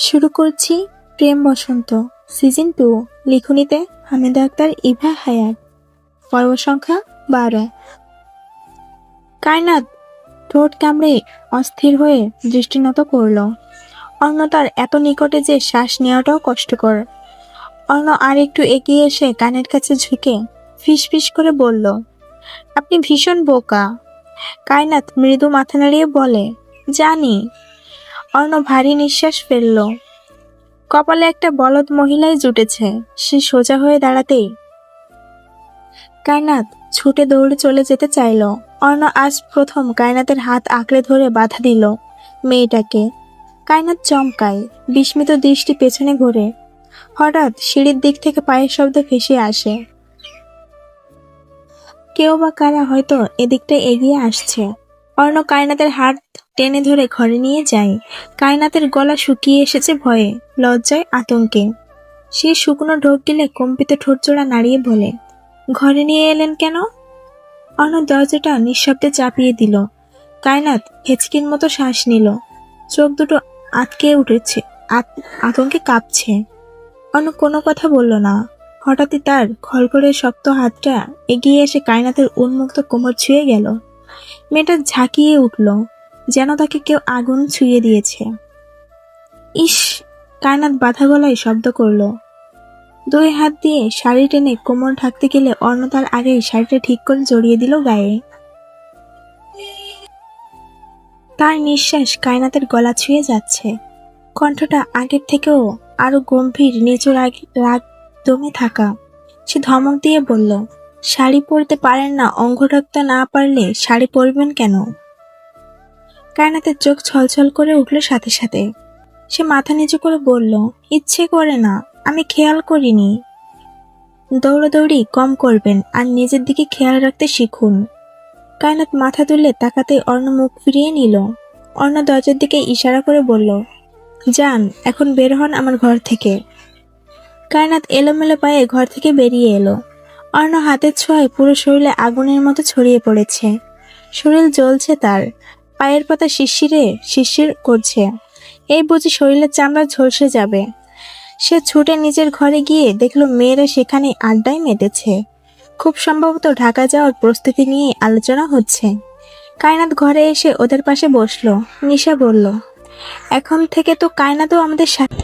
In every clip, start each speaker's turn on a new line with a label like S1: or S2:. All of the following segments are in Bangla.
S1: শুরু করছি প্রেম বসন্ত সিজন টু লিখুনিতে হামিদা আক্তার, ইভা হায়াত। পর্ব সংখ্যা বারো। কায়নাত, ঠোঁট কামড়ে অস্থির হয়ে দৃষ্টিনত করল। অন্য তার এত নিকটে যে শ্বাস নেওয়াটাও কষ্টকর। অন্য আর একটু এগিয়ে এসে কানের কাছে ঝুঁকে ফিস ফিস করে বলল, আপনি ভীষণ বোকা। কায়নাত মৃদু মাথা নাড়িয়ে বলে, জানি। অর্ণ ভারী নিঃশ্বাস ফেলল। কপালে একটা বলদ মহিলাই জুটেছে। সে সোজা হয়ে দাঁড়াতেই কায়নাত ছুটে দৌড়ে চলে যেতে চাইল। অর্ণ আজ প্রথম কায়নাতের হাত আঁকড়ে ধরে বাধা দিল মেয়েটাকে। কায়নাত চমকায়, বিস্মিত দৃষ্টি পেছনে ঘুরে। হঠাৎ সিঁড়ির দিক থেকে পায়ের শব্দ ভেসে আসে। কেউ বা কারা হয়তো এদিকটা এগিয়ে আসছে। অর্ণ কায়নাতের হাত টেনে ধরে ঘরে নিয়ে যায়। কায়নাতের গলা শুকিয়ে এসেছে ভয়ে, লজ্জায়, আতঙ্কে। সে শুকনো ঢোক গেলে কম্পিত ঠোঁটজোড়া নাড়িয়ে বলে, ঘরে নিয়ে এলেন কেন? অর্ণ দরজাটা নিঃশব্দে চাপিয়ে দিল। কায়নাত হেঁচকির মতো শ্বাস নিল। চোখ দুটো আটকে উঠেছে, আত- আতঙ্কে কাঁপছে। অন্য কোনো কথা বলল না। হঠাৎই তার খড়খড়ে শক্ত হাতটা এগিয়ে এসে কায়নাতের উন্মুক্ত কোমর ছুঁয়ে গেল। মেয়েটা ঝাঁকিয়ে উঠল। যেন তাকে কেউ আগুন ছুঁয়ে দিয়েছে। ইস, কায়নাত বাধা গলায় শব্দ করল। দুই হাত দিয়ে শাড়ি টেনে কোমর ঢাকতে গেলে অর্ণ তার আগেই শাড়িটা ঠিক করে জড়িয়ে দিল গায়ে। তার নিঃশ্বাস কায়নাতের গলা ছুঁয়ে যাচ্ছে। কণ্ঠটা আগের থেকেও আরও গম্ভীর, নিচু রাগ রাগ দমে থাকা। সে ধমক দিয়ে বলল, শাড়ি পরতে পারেন না অঙ্গ ঢাকতে না পারলে শাড়ি পরবেন কেন? কায়নাতের চোখ ছলছল করে উঠল সাথে সাথে। সে মাথা নিচু করে বলল, ইচ্ছে করে না, আমি খেয়াল করিনি। দৌড়াদৌড়ি কম করবেন আর নিজের দিকে খেয়াল রাখতে শিখুন। কায়নাত মাথা তুলে তাকাতে অর্ণ মুখ ফিরিয়ে নিল। অর্ণ দরজার দিকে ইশারা করে বলল, যান, এখন বের হন আমার ঘর থেকে। কায়নাত এলোমেলো পায়ে ঘর থেকে বেরিয়ে এলো। অর্ণ হাতের ছোঁয়ায় পুরো শরীরে আগুনের মতো ছড়িয়ে পড়েছে। শরীর জ্বলছে তার। পায়ের পাতা শিরশিরে শিশির করছে। এই বুঝি শরীরের চামড়া ঝলসে যাবে। সে ছুটে নিজের ঘরে গিয়ে দেখল মেয়েরা সেখানে আড্ডায় মেতেছে। খুব সম্ভবত ঢাকা যাওয়ার প্রস্তুতি নিয়ে আলোচনা হচ্ছে। কায়নাত ঘরে এসে ওদের পাশে বসল। নিশা বলল, এখন থেকে তো কায়নাতও আমাদের সাথে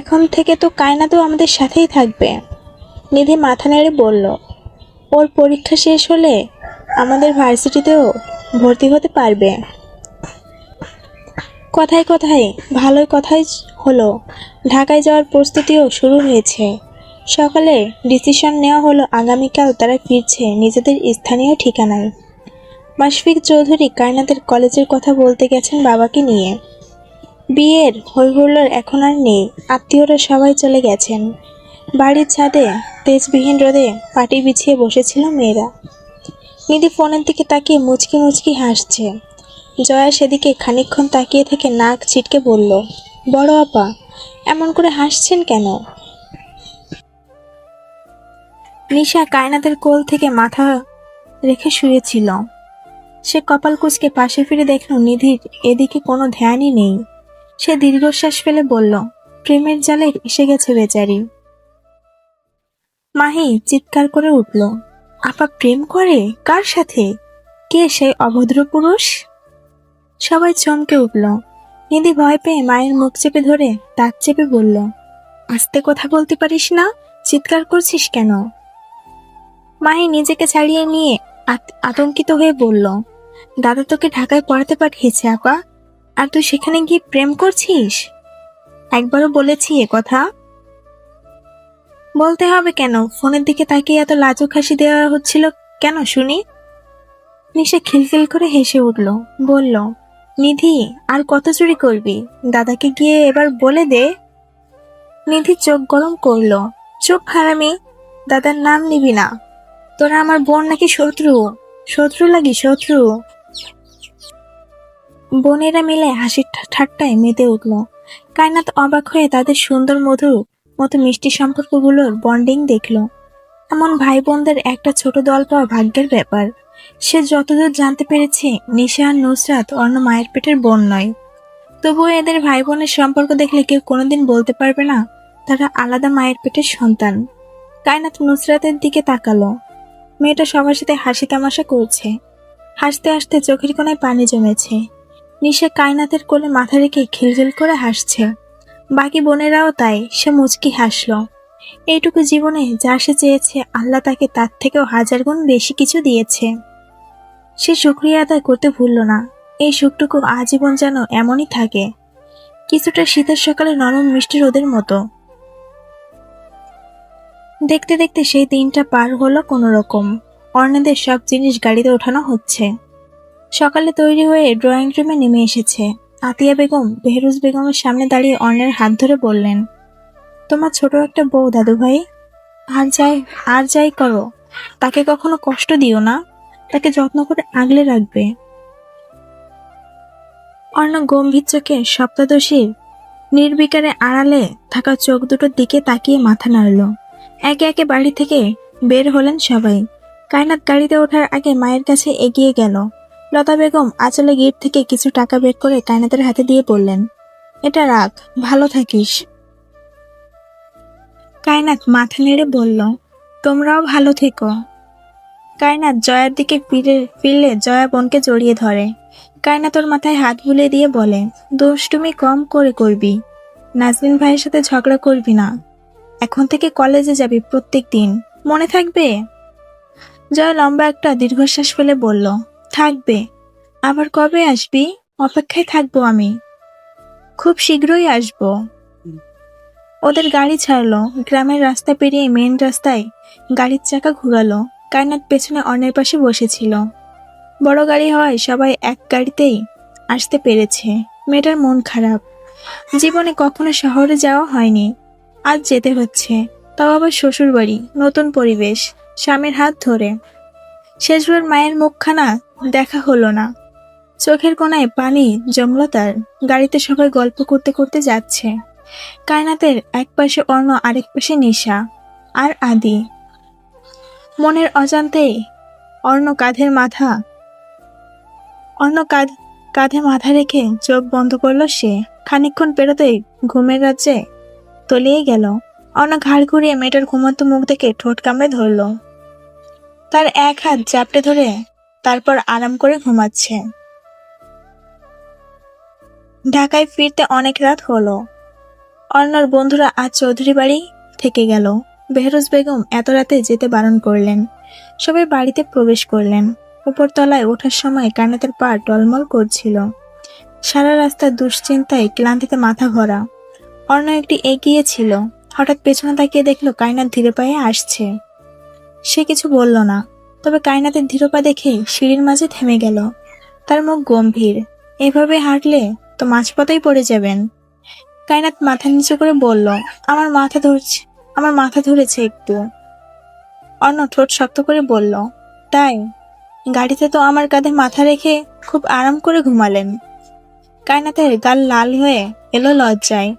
S1: এখন থেকে তো কায়নাতও আমাদের সাথেই থাকবে। নিধি মাথা নেড়ে বলল, ওর পরীক্ষা শেষ হলে আমাদের ভার্সিটিতেও ভর্তি হতে পারবে। কথায় কথায়, ভালোই কথাই হলো। ঢাকায় যাওয়ার প্রস্তুতিও শুরু হয়েছে। সকালে ডিসিশন নেওয়া হলো আগামীকাল তারা ফিরছে নিজেদের স্থানীয় ঠিকানায়। মাশফিক চৌধুরী কায়নাতের কলেজের কথা বলতে গেছেন বাবাকে নিয়ে। বিয়ের হৈহুল্লোর এখন আর নেই, আত্মীয়রা সবাই চলে গেছেন। বাড়ির ছাদে তেজবিহীন রোদে পাটি বিছিয়ে বসেছিল মেয়েরা। নিধি ফোনের দিকে তাকিয়ে মুচকি মুচকি হাসছে। জয়া সেদিকে খানিকক্ষণ তাকিয়ে থেকে নাক ছিটকে বলল, বড় আপা, এমন করে হাসছেন কেন? নিশা কায়নাতের কোল থেকে মাথা রেখে শুয়েছিল। সে কপাল কুচকে পাশে ফিরে দেখল নিধির এদিকে কোনো ধ্যানই নেই। সে দীর্ঘশ্বাস ফেলে বলল, প্রেমের জালে এসে গেছে বেচারি। মাহি চিৎকার করে উঠল, আপা প্রেম করে? কার সাথে? কে সেই অভদ্র পুরুষ? সবাই চমকে উঠল। নিধি ভয় পেয়ে মায়ের মুখ চেপে ধরে দাঁত চেপে বলল, আস্তে কথা বলতে পারিস না? চিৎকার করছিস কেন? মাহি নিজেকে ছাড়িয়ে নিয়ে আত- আতঙ্কিত হয়ে বলল, দাদা তোকে ঢাকায় পড়াতে পাঠিয়েছে, আপা। আর তুই সেখানে গিয়ে প্রেম করছিস? একবারও বলেছি এ কথা। বলতে হবে কেন? ফোনের দিকে তাকিয়ে এত লাজুক হাসি দেওয়া হচ্ছিল কেন শুনি? নিশা খিলখিল করে হেসে উঠল, বলল নিধি, আর কত চুরি করবি? দাদাকে গিয়ে এবার বলে দে। নিধি চোখ গরম করল। চোখ হারামি, দাদার নাম নিবি না। তোরা আমার বোন নাকি শত্রু? শত্রু লাগি শত্রু। বোনেরা মিলে হাসির ঠাট্টায় মেতে উঠল। কায়নাত অবাক হয়ে তাদের সুন্দর মধুর মতো মিষ্টি সম্পর্কগুলোর বন্ডিং দেখল। এমন ভাই বোনদের একটা ছোট দল পাওয়া ভাগ্যের ব্যাপার। সে যতদূর জানতে পেরেছে, নিশা আর নুসরাত অন্য মায়ের পেটের বোন নয়। তবুও এদের ভাই বোনের সম্পর্ক দেখলে কেউ কোনোদিন বলতে পারবে না, তারা আলাদা মায়ের পেটের সন্তান। কায়নাত নুসরাতের দিকে তাকালো। মেয়েটা সবার সাথে হাসি তামাশা করছে। হাসতে হাসতে চোখের কোনায় পানি জমেছে। নিশা কায়নাতের কোলে মাথা রেখে খিলখিল করে হাসছে। বাকি বোনেরাও তাই, সে মুচকি হাসলো। এইটুকু জীবনে যা সে চেয়েছে, আল্লাহ তাকে তার থেকেও হাজার গুণ বেশি কিছু দিয়েছে। সে শুক্রিয়া আদায় করতে ভুলল না। এই সুখটুকু আজীবন যেন এমনই থাকে। কিছুটা শীতের সকালে নরম মিষ্টি রোদের মতো। দেখতে দেখতে সেই দিনটা পার হলো কোনো রকম অর্ণাদের সব জিনিস গাড়িতে ওঠানো হচ্ছে। সকালে তৈরি হয়ে ড্রয়িং রুমে নেমে এসেছে। আতিয়া বেগম, বেহরুজ বেগমের সামনে দাঁড়িয়ে অর্ণের হাত ধরে বললেন, তোমার ছোট একটা বউ দাদু ভাই আর যাই আর যাই করো, তাকে কখনো কষ্ট দিও না। তাকে যত্ন করে আগলে রাখবে। অর্ণ গম্ভীর চোখে সপ্তদশীর নির্বিকারে আড়ালে থাকা চোখ দুটোর দিকে তাকিয়ে মাথা নাড়ল। একে একে বাড়ি থেকে বের হলেন সবাই। কায়নাত গাড়িতে ওঠার আগে মায়ের কাছে এগিয়ে গেল। লতা বেগম আঁচলে গেট থেকে কিছু টাকা বের করে কায়নাতের হাতে দিয়ে বললেন, এটা রাখ, ভালো থাকিস। কায়নাত মাথা নেড়ে বলল, তোমরাও ভালো থেকো। কায়নাত জয়ার দিকে ফিরে, ফিরলে জয়া বোনকে জড়িয়ে ধরে। কায়নাত তোর মাথায় হাত বুলিয়ে দিয়ে বলে দোষ তুমি কম করে করবি। নাজমিন ভাইয়ের সাথে ঝগড়া করবি না। এখন থেকে কলেজে যাবি প্রত্যেক দিন। মনে থাকবে? জয়া লম্বা একটা দীর্ঘশ্বাস ফেলে বলল, থাকবে। আবার কবে আসবি? অপেক্ষায় থাকব আমি। খুব শীঘ্রই আসব। ওদের গাড়ি ছাড়লো। গ্রামের রাস্তা পেরিয়ে মেন রাস্তায় গাড়ির চাকা ঘুরালো। কায়নাত পেছনে অন্যের পাশে বসেছিল। বড় গাড়ি হওয়ায় সবাই এক গাড়িতেই আসতে পেরেছে। মেয়েটার মন খারাপ। জীবনে কখনো শহরে যাওয়া হয়নি। আজ যেতে হচ্ছে। তাও আবার শ্বশুর বাড়ি নতুন পরিবেশ, স্বামীর হাত ধরে। শেষবার মায়ের মুখখানা দেখা হলো না। চোখের কোনায় পানি জমল তার। গাড়িতে সবাই গল্প করতে করতে যাচ্ছে। কায়নাতের এক পাশে অর্ণ আরেক পাশে নিশা আর আদি। মনের অজান্তেই অন্য কাঁধের মাথা। অন্য কাঁধ কাঁধে মাথা রেখে চোখ বন্ধ করল সে। খানিকক্ষণ পেরোতেই ঘুমের রাজ্যে তলিয়ে গেল। অন্য ঘাড় ঘুরিয়ে মেয়েটার ঘুমন্ত মুখ দেখে ঠোঁট কামড়ে ধরল। তার এক হাত চাপটে ধরে তারপর আরাম করে ঘুমাচ্ছে। ঢাকায় ফিরতে অনেক রাত হলো। অন্যর বন্ধুরা আজ চৌধুরী বাড়ি থেকে গেল। বেহরুজ বেগম এত রাতে যেতে বারণ করলেন। সবাই বাড়িতে প্রবেশ করলেন। উপরতলায় ওঠার সময় কানাতের পা টলমল করছিল। সারা রাস্তা দুশ্চিন্তায় ক্লান্তিতে মাথা ভরা। অর্ণ একটি এগিয়ে ছিল। হঠাৎ পেছনে তাকিয়ে দেখল কায়নাত ধীরে পায়ে আসছে। সে কিছু বলল না, তবে কায়নাতের ধীরপা দেখে সিঁড়ির মাঝে থেমে গেল। তার মুখ গম্ভীর। এভাবে হাঁটলে তো মাঝপথেই পড়ে যাবেন। কায়নাত মাথা নিচু করে বলল, আমার মাথা ধরছে। আমার মাথা ধরেছে একটু। অন্য ঠোঁট শক্ত করে বলল, তাই? গাড়িতে তো আমার কাঁধে মাথা রেখে খুব আরাম করে ঘুমালেন। কায়নাতের গাল লাল হয়ে এলো লজ্জায়।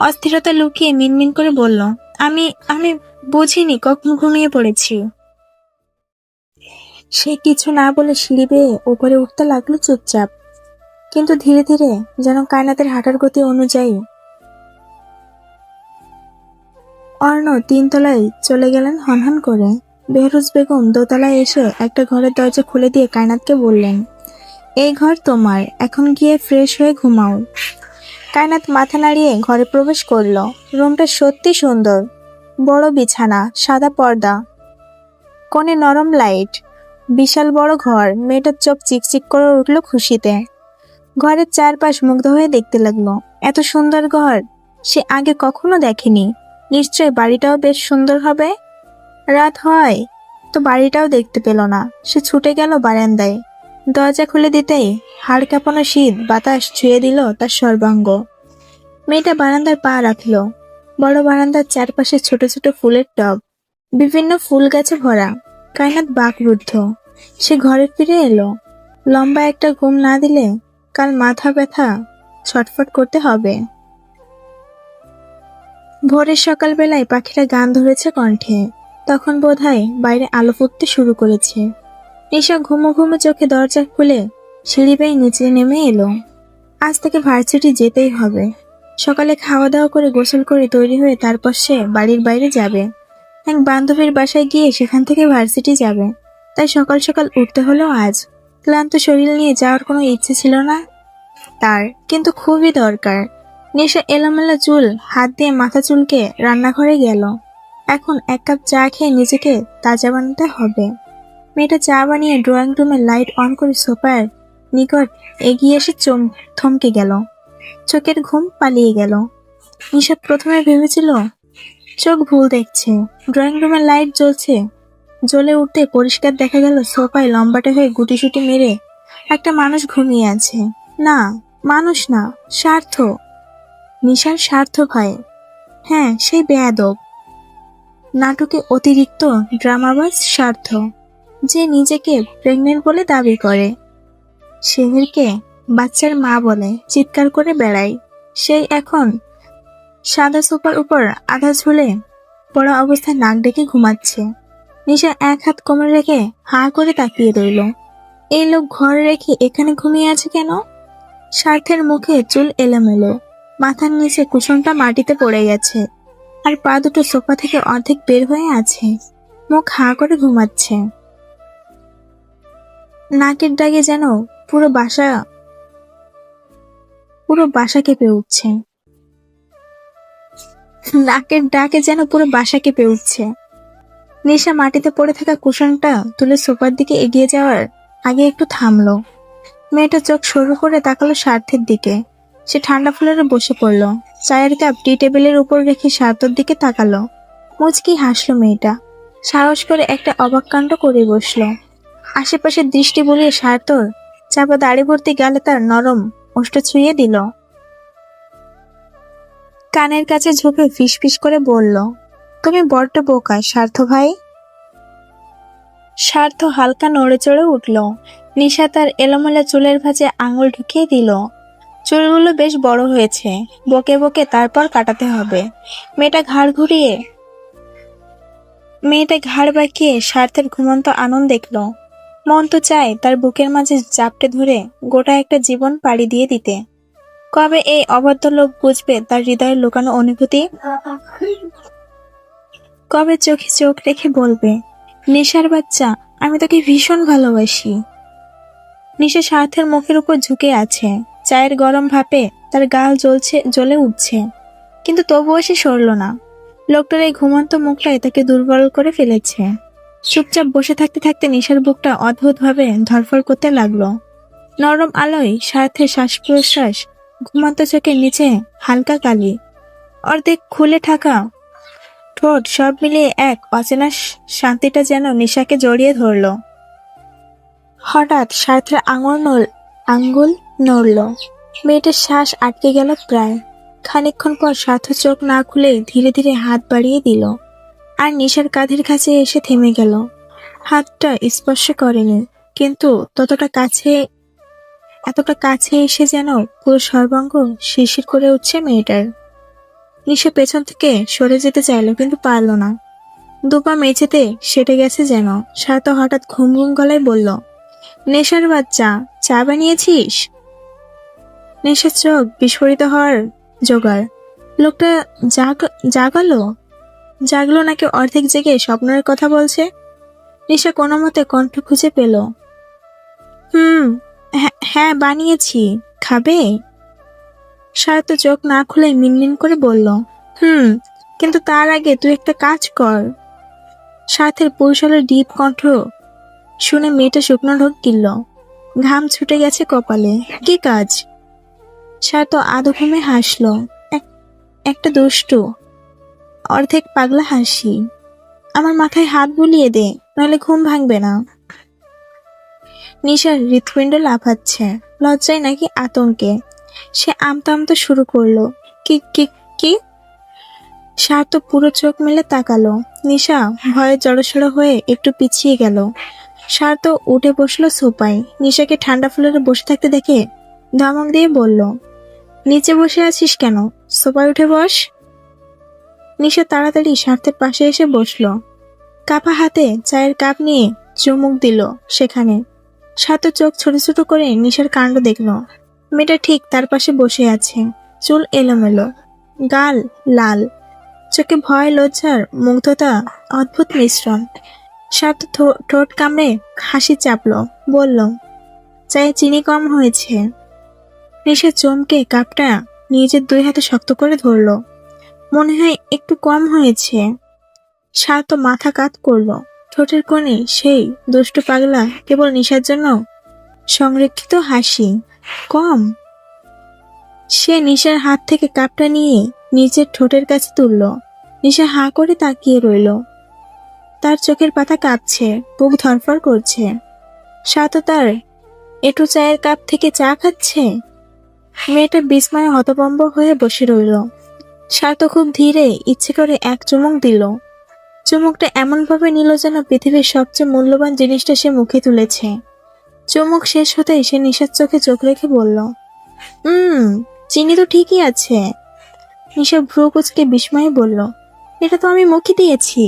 S1: অস্থিরতা লুকিয়ে মিনমিন করে বলল, আমি আমি বুঝিনি কখন ঘুমিয়ে পড়েছি। সে কিছু না বলে সিঁড়ি বেয়ে ওপরে উঠতে লাগল চুপচাপ। কিন্তু ধীরে ধীরে যেন কায়নাতের হাঁটার গতি অনুযায়ী অর্ণ তিনতলায় চলে গেলেন হনহন করে। বেহরুজ বেগম দোতলায় এসে একটা ঘরের দরজা খুলে দিয়ে কায়নাতকে বললেন, এই ঘর তোমার, এখন গিয়ে ফ্রেশ হয়ে ঘুমাও। কায়নাত মাথা নাড়িয়ে ঘরে প্রবেশ করল। রুমটা সত্যি সুন্দর। বড় বিছানা, সাদা পর্দা, কোণে নরম লাইট, বিশাল বড় ঘর, মেয়েটার চোখ চিকচিক করে উঠল খুশিতে। ঘরের চারপাশ মুগ্ধ হয়ে দেখতে লাগল। এত সুন্দর ঘর সে আগে কখনো দেখেনি। নিশ্চয় বাড়িটাও বেশ সুন্দর হবে? রাত হয়, তো বাড়িটাও দেখতে পেল না। সে ছুটে গেল বারান্দায়। দরজা খুলে দিতেই হাড় কাঁপানো শীত বাতাস ছুঁয়ে দিল তার সর্বাঙ্গ। মেয়েটা বারান্দার পা রাখল। বড় বারান্দার চারপাশে ছোট ছোট ফুলের টব, বিভিন্ন ফুল গাছে ভরা, কায়নাত বাকরুদ্ধ। সে ঘরে ফিরে এলো। লম্বা একটা ঘুম না দিলে কাল মাথা ব্যথা ছটফট করতে হবে। ভোরের সকালবেলায় পাখিরা গান ধরেছে কণ্ঠে। তখন বোধহয় বাইরে আলো ফুটতে শুরু করেছে। নিশা ঘুমো ঘুমো চোখে দরজা খুলে সিঁড়ি বেয়ে নিচে নেমে এলো। আজ থেকে ভার্সিটি যেতেই হবে। সকালে খাওয়া দাওয়া করে গোসল করে তৈরি হয়ে তারপর সে বাড়ির বাইরে যাবে। এক বান্ধবীর বাসায় গিয়ে সেখান থেকে ভার্সিটি যাবে। তাই সকাল সকাল উঠতে হলো আজ। ক্লান্ত শরীর নিয়ে যাওয়ার কোনো ইচ্ছে ছিল না তার, কিন্তু খুবই দরকার। নেশা, এলোমেলো চুল, হাত দিয়ে মাথা চুলকে রান্নাঘরে গেল। এখন এক কাপ চা খেয়ে নিজেকে তাজা বানাতে হবে। মেয়েটা চা বানিয়ে ড্রয়িং রুমে লাইট অন করে সোফার নিকট এগিয়ে এসে চম, থমকে গেল। চোখের ঘুম পালিয়ে গেল। নিশা প্রথমে ভেবেছিল, চোখ ভুল দেখছে। ড্রয়িং রুমের লাইট জ্বলছে। জ্বলে উঠতে পরিষ্কার দেখা গেল সোফায় লম্বাটে হয়ে গুটি গুটিসুটি মেরে একটা মানুষ ঘুমিয়ে আছে। না, মানুষ না, স্বার্থ। নিশার স্বার্থ ভাই হ্যাঁ সেই বেয়াদব। নাটকে অতিরিক্ত ড্রামাবাজ স্বার্থ। যে নিজেকে প্রেগনেন্ট বলে দাবি করে। শেহেরকে বাচ্চার মা বলে চিৎকার করে বেড়ায়। সেই এখন সাদা সোফার উপর আধা ঝুলে পড়া অবস্থায় নাক ডেকে ঘুমাচ্ছে। নিশা এক হাত কোমরে রেখে হা করে তাকিয়ে রইল। এই লোক ঘরে রেখে এখানে ঘুমিয়ে আছে কেন? স্বার্থের মুখে চুল এলোমেলো। মাথার নিচে কুসুমটা মাটিতে পড়ে গেছে। আর পা দুটো সোফা থেকে অর্ধেক বের হয়ে আছে। মুখ হা করে ঘুমাচ্ছে। নাকের ডাগে যেন পুরো বাসা পুরো বাসা কেঁপে উঠছে। নাকের ডাকে যেন পুরো বাসা কেঁপে উঠছে। নেশা মাটিতে পড়ে থাকা কুশনটা তুলে সোফার দিকে এগিয়ে যাওয়ার আগে একটু থামলো। মেয়েটা চোখ সরু করে তাকালো স্বার্থের দিকে। সে ঠান্ডা ফুলের বসে পড়ল। চায়ের কাপ টি টেবিলের উপর রেখে স্বার্থর দিকে তাকালো। মুচকি হাসলো মেয়েটা। সাহস করে একটা অবাক কাণ্ড করে বসল। আশেপাশে দৃষ্টি বুলিয়ে স্বার্থর চাপা দাড়ি ভর্তি গালে তার নরম ওষ্ঠ ছুঁয়ে দিল। কানের কাছে ঝুঁকে ফিসফিস করে বলল, তুমি বড্ড বোকা স্বার্থ ভাই। স্বার্থ হালকা নড়ে চড়ে উঠল। নিশা তার এলোমেলো চুলের ভাঁজে আঙুল ঢুকিয়ে দিল। চুলগুলো বেশ বড় হয়েছে। বকে বকে তারপর কাটাতে হবে। মেয়েটা ঘাড় ঘুরিয়ে মেয়েটা ঘাড় বাঁকিয়ে স্বার্থের ঘুমন্ত আনন্দ দেখল। মন তো চায় তার বুকের মাঝে জাপটে ধরে গোটা একটা জীবন পাড়ি দিয়ে দিতে। কবে এই অবাধ্য লোক বুঝবে তার হৃদয়ের লুকানো অনুভূতি? কবে চোখে চোখ রেখে বলবে, নেশার বাচ্চা, আমি তোকে ভীষণ ভালোবাসি। নিশা স্বার্থের মুখের উপর ঝুঁকে আছে। চায়ের গরম ভাপে তার গাল জ্বলছে, জ্বলে উঠছে। কিন্তু তবুও সে সরল না। লোকটার এই ঘুমন্ত মুখটাই তাকে দুর্বল করে ফেলেছে। চুপচাপ বসে থাকতে থাকতে নিশার বুকটা অদ্ভুতভাবে ধরফর করতে লাগল। নরম আলোয় স্বার্থের শ্বাস প্রশ্বাস ঘুমন্ত চোখের নিচে হালকা কালি। অর্ধেক খুলে থাকা ঠোঁট সব মিলিয়ে এক অচেনা শান্তিটা যেন নিশাকে জড়িয়ে ধরলো। হঠাৎ স্বার্থের আঙুল আঙ্গুল নড়ল। মেয়েটার শ্বাস আটকে গেল প্রায়। খানিকক্ষণ পর স্বার্থ চোখ না খুলেই ধীরে ধীরে হাত বাড়িয়ে দিল। আর নিশার কাঁধের কাছে এসে থেমে গেল। হাতটা স্পর্শ করেনি, কিন্তু ততটা কাছে, এতটা কাছে এসে যেন পুরো সর্বাঙ্গ শিরশির করে উঠছে মেয়েটার। নিশা পেছন থেকে সরে যেতে চাইলো, কিন্তু পারল না। দুপা মেঝেতে সেটে গেছে যেন। সারতো হঠাৎ ঘুম ঘুম গলায় বলল, নেশার বাচ্চা, চা বানিয়েছিস? নেশার চোখ বিস্ফোরিত হওয়ার জোগাড়। লোকটা জাগ, জাগালো? জাগলো নাকি অর্ধেক জেগে স্বপ্নের কথা বলছে? নিশা কোনো মতে কণ্ঠ খুঁজে পেল। হুম, হ্যাঁ- হ্যাঁ বানিয়েছি। খাবে? সারাত চোখ না খুলে মিনমিন করে বলল, হুম, কিন্তু তার আগে তুই একটা কাজ কর। সাথের পুরুষালের ডিপ কণ্ঠ শুনে মেয়েটা শুকনো ঢোক গিলল। ঘাম ছুটে গেছে কপালে। কি কাজ? সাত আধো ঘুমে হাসলো। এক- একটা দুষ্টু। অর্ধেক পাগলা হাসি। আমার মাথায় হাত বুলিয়ে দে, নাহলে ঘুম ভাঙবে না। নিশার হৃৎপিণ্ড লাফাচ্ছে, লজ্জায় নাকি আতঙ্কে। সে আমতা আমতা শুরু করল। কি কি কি? সার তো পুরো চোখ মেলে তাকালো। নিশা ভয়ে জড়সড় হয়ে একটু পিছিয়ে গেল। সার তো উঠে বসল সোপায় নিশাকে ঠান্ডা ফুলের বসে থাকতে দেখে ধমক দিয়ে বলল নিচে বসে আছিস কেন? সোপায় উঠে বস। নিশা তাড়াতাড়ি স্বার্থের পাশে এসে বসল। কাপা হাতে চায়ের কাপ নিয়ে চুমুক দিল সেখানে। সাত চোখ ছোট ছোট করে নিশার কাণ্ড দেখল। মেয়েটা ঠিক তার পাশে বসে আছে। চুল এলোমেলো। গাল লাল। চোখে ভয়, লজ্জার মুগ্ধতা, অদ্ভুত মিশ্রণ। সাত ঠোঁট কামড়ে হাসি চাপলো। বলল, চায়ে চিনি কম হয়েছে। নিশা চমকে কাপটা নিজের দুই হাতে শক্ত করে ধরলো। মনে হয় একটু কম হয়েছে। সাত মাথা কাত করল। ঠোঁটের কোণে সেই দুষ্টু পাগলা কেবল নিশার জন্য সংরক্ষিত হাসি। কম? সে নিশার হাত থেকে কাপটা নিয়ে নিজের ঠোঁটের কাছে তুলল। নিশা হাঁ করে তাকিয়ে রইল। তার চোখের পাতা কাঁপছে, বুক ধরফর করছে। সাত তার এটু চায়ের কাপ থেকে চা খাচ্ছে? মেয়েটা বিস্ময়ে হতভম্ব হয়ে বসে রইল। সাত খুব ধীরে ইচ্ছে করে এক চুমুক দিল। চুমুকটা এমনভাবে নিল যেন পৃথিবীর সবচেয়ে মূল্যবান জিনিসটা সে মুখে তুলেছে। চুমুক শেষ হতেই সে নিশার চোখে চোখ রেখে বলল হুম চিনি তো ঠিকই আছে। নিশা ভ্রু কুচকে বিস্ময়ে বলল, এটা তো আমি মুখে দিয়েছি।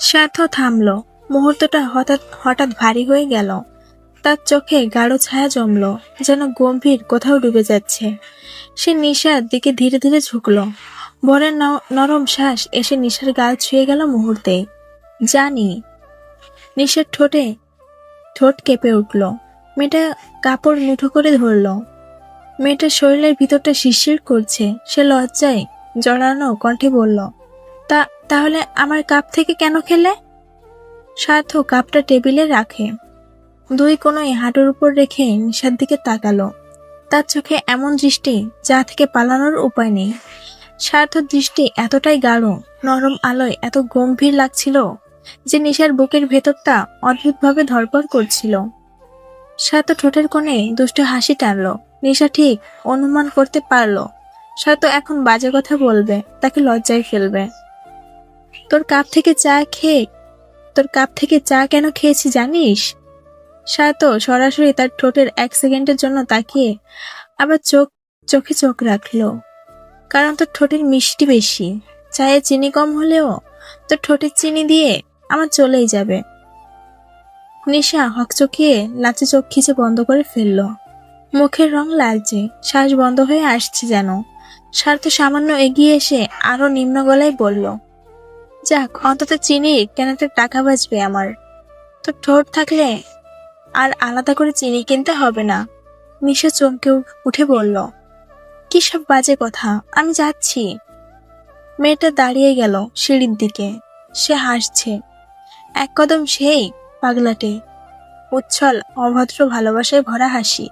S1: সার্থ থামলো। মুহূর্তটা হঠাৎ হঠাৎ ভারী হয়ে গেল। তার চোখে গাঢ় ছায়া জমলো, যেন গম্ভীর কোথাও ডুবে যাচ্ছে। সে নিশার দিকে ধীরে ধীরে ঝুঁকলো। বরের নরম শ্বাস এসে নিশার গাল ছুঁয়ে গেল মুহূর্তে। জানি। নিশার ঠোঁটে ঠোঁট কেঁপে উঠল। মেয়েটা কাপড় মুঠো করে ধরলো। মেয়েটার শরীরের ভিতরটা শিরশির করছে। সে লজ্জায় জড়ানো কণ্ঠে বলল, তা, তাহলে আমার কাপ থেকে কেন খেলে? সার্থ কাপটা টেবিলে রাখে। দুই কোনোই হাঁটুর উপর রেখে নিশার দিকে তাকালো। তার চোখে এমন দৃষ্টি যা থেকে পালানোর উপায় নেই। স্বার্থ দৃষ্টি এতটাই গাঢ়, নরম আলোয় এত গম্ভীর লাগছিল যে নিশার বুকের ভেতরটা অদ্ভুতভাবে ধরপড় করছিল। স্বার্থ ঠোঁটের কোণে দুষ্ট হাসি টানলো। নিশা ঠিক অনুমান করতে পারল। স্বার্থ এখন বাজে কথা বলবে, তাকে লজ্জায় ফেলবে। তোর কাপ থেকে চা খেয়ে, তোর কাপ থেকে চা কেন খেয়েছি জানিস? সায়তো সরাসরি তার ঠোঁটের এক সেকেন্ডের জন্য তাকিয়ে আবার চোখ, চোখে চোখ রাখল। কারণ তোর ঠোঁটের মিষ্টি বেশি। চায়ে চিনি কম হলেও তোর ঠোঁটের চিনি দিয়ে আমার চলেই যাবে। নিশা হকচকিয়ে লাচে চোখ খিচে বন্ধ করে ফেলল। মুখের রং লালচে শ্বাস বন্ধ হয়ে আসছে যেন। স্বার্থ সামান্য এগিয়ে এসে আরও নিম্ন গলায় বলল, যাক, অন্তত চিনির কেনাতে টাকা বাঁচবে আমার। তো ঠোঁট থাকলে আর আলাদা করে চিনি কিনতে হবে না। নিশা চমকে উঠে বলল, কি সব বাজে কথা, আমি যাচ্ছি। মেয়েটা দাঁড়িয়ে গেল সিঁড়ির দিকে। সে হাসছে, এক কদম সেই পাগলাটে। উচ্ছল, অভদ্র ভালোবাসায় ভরা হাসি।